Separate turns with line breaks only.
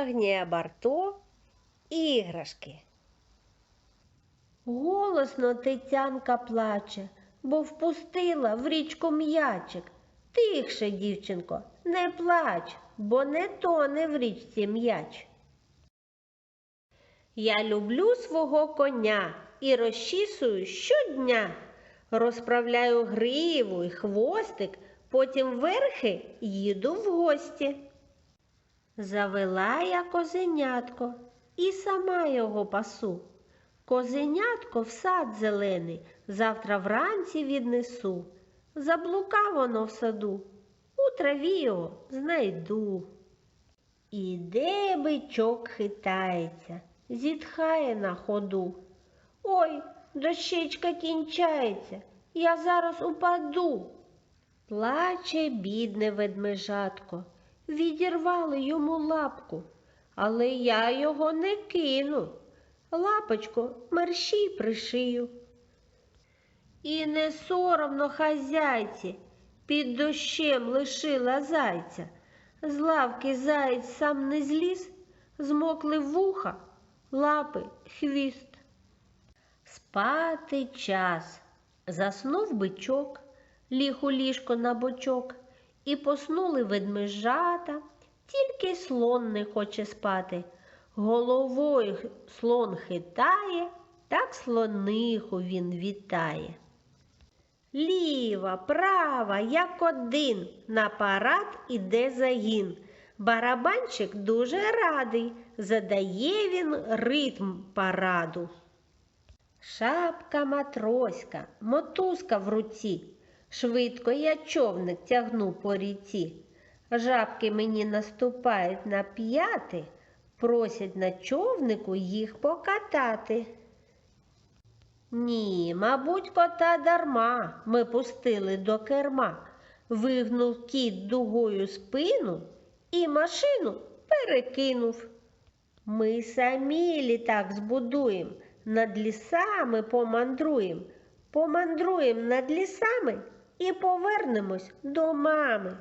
Агнія Барто іграшки. Голосно Тетянка плаче, бо впустила в річку м'ячик. Тихше, дівчинко, не плач, бо не тоне в річці м'яч. Я люблю свого коня і розчісую щодня. Розправляю гриву і хвостик, потім верхи їду в гості. Завела я козенятко і сама його пасу. Козенятко в сад зелений, завтра вранці віднесу. Заблукав воно в саду, у траві його знайду. Іде бичок хитається, зітхає на ходу. Ой, дощечка кінчається, я зараз упаду. Плаче бідне ведмежатко, відірвали йому лапку, але я його не кину. Лапочко, мерщій пришию. І не соромно хазяйці, під дощем лишила зайця. З лавки заєць сам не зліз, змокли вуха, лапи, хвіст. Спати час. Заснув бичок, ліг у ліжко на бочок, і поснули ведмежата, тільки слон не хоче спати. Головою слон хитає, так слониху він вітає. Ліва, права, як один, на парад іде загін. Барабанчик дуже радий, задає він ритм параду. Шапка матроська, мотузка в руці. Швидко я човник тягну по ріці. Жабки мені наступають на п'яти, просять на човнику їх покатати. Ні, мабуть, кота дарма ми пустили до керма. Вигнув кіт дугою спину і машину перекинув. Ми самі літак збудуєм, над лісами помандруєм, помандруєм над лісами і повернемось до мами.